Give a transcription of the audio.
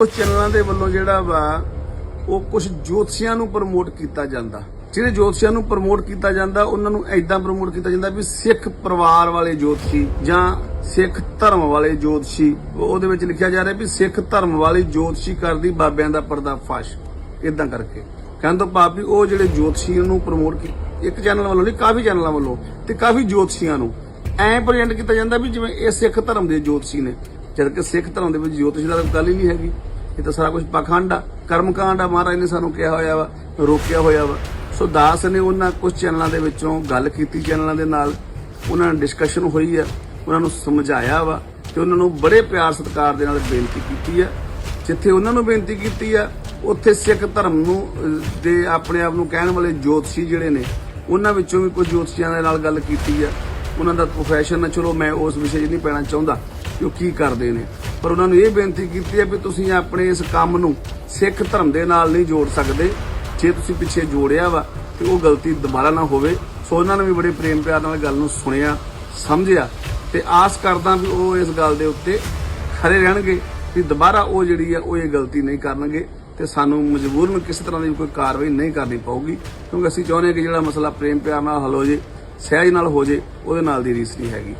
ਕੁਝ ਚੈਨਲਾਂ ਦੇ ਵੱਲੋਂ ਜਿਹੜਾ ਵਾ, ਉਹ ਕੁਝ ਜੋਤਸ਼ੀਆਂ ਨੂੰ ਪ੍ਰਮੋਟ ਕੀਤਾ ਜਾਂਦਾ। ਜਿਹੜੇ ਜੋਤਸ਼ੀਆਂ ਨੂੰ ਪ੍ਰਮੋਟ ਕੀਤਾ ਜਾਂਦਾ, ਉਹਨਾਂ ਨੂੰ ਐਦਾਂ ਪ੍ਰਮੋਟ ਕੀਤਾ ਜਾਂਦਾ ਵੀ ਸਿੱਖ ਪਰਿਵਾਰ ਵਾਲੇ ਜੋਤਸ਼ੀ ਜਾਂ ਸਿੱਖ ਧਰਮ ਵਾਲੇ ਜੋਤਸ਼ੀ। ਉਹਦੇ ਵਿੱਚ ਲਿਖਿਆ ਜਾ ਰਿਹਾ ਵੀ ਸਿੱਖ ਧਰਮ ਵਾਲੀ ਜੋਤਸ਼ੀ ਕਰਦੀ, ਬਾਬਿਆਂ ਦਾ ਪਰਦਾਫਾਸ਼। ਇਦਾਂ ਕਰਕੇ। ਕਹਿਣ ਤੋਂ ਭਾਵ ਵੀ ਉਹ ਜਿਹੜੇ ਜੋਤਸ਼ੀ ਨੂੰ ਪ੍ਰਮੋਟ ਕੀ, ਇੱਕ ਚੈਨਲ ਵੱਲੋਂ ਨਹੀਂ, ਕਾਫੀ ਚੈਨਲਾਂ ਵੱਲੋਂ ਤੇ ਕਾਫੀ ਜੋਤਸ਼ੀਆਂ ਨੂੰ ਐਂ ਪ੍ਰੈਜ਼ੈਂਟ ਕੀਤਾ ਜਾਂਦਾ ਵੀ ਜਿਵੇਂ ਇਹ ਸਿੱਖ ਧਰਮ ਦੇ ਜੋਤਸ਼ੀ ਨੇ। ਜਦਕਿ ਸਿੱਖ ਧਰਮ ਦੇ ਵਿੱਚ ਜੋਤਸ਼ੀ ਦਾ ਤਾਂ ਗੱਲ ਹੀ ਨਹੀਂ ਹੈਗੀ। ਇਹ ਤਾਂ ਸਾਰਾ ਕੁਝ ਪਖੰਡ ਆ। ਕਰਮਕਾਂਡ ਆ ਮਹਾਰਾਜ ਨੇ ਸਾਨੂੰ ਕਿਹਾ ਹੋਇਆ ਵਾ, ਰੋਕਿਆ ਹੋਇਆ ਵਾ। ਸੋ ਦਾਸ ਨੇ ਉਹਨਾਂ ਕੁਝ ਚੈਨਲਾਂ ਦੇ ਵਿੱਚੋਂ ਗੱਲ ਕੀਤੀ ਚੈਨਲਾਂ ਦੇ ਨਾਲ। ਉਹਨਾਂ ਨਾਲ ਡਿਸਕਸ਼ਨ ਹੋਈ ਆ, ਉਹਨਾਂ ਨੂੰ ਸਮਝਾਇਆ ਵਾ ਤੇ ਉਹਨਾਂ ਨੂੰ ਬੜੇ ਪਿਆਰ ਸਤਿਕਾਰ ਦੇ ਨਾਲ ਬੇਨਤੀ ਕੀਤੀ ਆ। ਜਿੱਥੇ ਉਹਨਾਂ ਨੂੰ ਬੇਨਤੀ ਕੀਤੀ ਆ, ਉੱਥੇ ਸਿੱਖ ਧਰਮ ਨੂੰ ਦੇ ਆਪਣੇ ਆਪ ਨੂੰ ਕਹਿਣ ਵਾਲੇ ਜੋਤਸ਼ੀ ਜਿਹੜੇ ਨੇ, ਉਹਨਾਂ ਵਿੱਚੋਂ ਵੀ ਕੁਝ ਜੋਤਸ਼ੀਆਂ ਦੇ ਨਾਲ ਗੱਲ ਕੀਤੀ ਆ। ਉਹਨਾਂ ਦਾ ਪ੍ਰੋਫੈਸ਼ਨ ਹੈ ਚਲੋ ਮੈਂ ਉਸ ਵਿਸ਼ੇ 'ਚ ਨਹੀਂ ਪੈਣਾ ਚਾਹੁੰਦਾ ਕਿ ਉਹ ਕੀ ਕਰਦੇ ਨੇ। ਪਰ ਉਹਨਾਂ ਨੂੰ ਇਹ ਬੇਨਤੀ ਕੀਤੀ ਹੈ ਵੀ ਤੁਸੀਂ ਆਪਣੇ ਇਸ ਕੰਮ ਨੂੰ ਸਿੱਖ ਧਰਮ ਦੇ ਨਾਲ ਨਹੀਂ ਜੋੜ ਸਕਦੇ। ਜੇ ਤੁਸੀਂ ਪਿੱਛੇ ਜੋੜਿਆ ਵਾ ਤੇ ਉਹ ਗਲਤੀ ਦੁਬਾਰਾ ਨਾ ਹੋਵੇ। ਸੋ ਉਹਨਾਂ ਨੇ ਵੀ ਬੜੇ ਪ੍ਰੇਮ ਪਿਆਰ ਨਾਲ ਗੱਲ ਨੂੰ ਸੁਣਿਆ, ਸਮਝਿਆ ਤੇ ਆਸ ਕਰਦਾ ਵੀ ਉਹ ਇਸ ਗੱਲ ਦੇ ਉੱਤੇ ਖਰੇ ਰਹਿਣਗੇ ਵੀ ਦੁਬਾਰਾ ਉਹ ਜਿਹੜੀ ਆ ਉਹ ਇਹ ਗਲਤੀ ਨਹੀਂ ਕਰਨਗੇ ਤੇ ਸਾਨੂੰ ਮਜਬੂਰਨ ਕਿਸੇ ਤਰ੍ਹਾਂ ਦੀ ਵੀ ਕੋਈ ਕਾਰਵਾਈ ਨਹੀਂ ਕਰਨੀ ਪਊਗੀ। ਕਿਉਂਕਿ ਅਸੀਂ ਚਾਹੁੰਦੇ ਹਾਂ ਕਿ ਜਿਹੜਾ ਮਸਲਾ ਪ੍ਰੇਮ ਪਿਆਰ ਨਾਲ ਹੱਲ ਹੋ ਜੇ, ਸਹਿਜ ਨਾਲ ਹੋ ਜੇ, ਉਹਦੇ ਨਾਲ ਦੀ ਰੀਸ ਨਹੀਂ ਹੈਗੀ।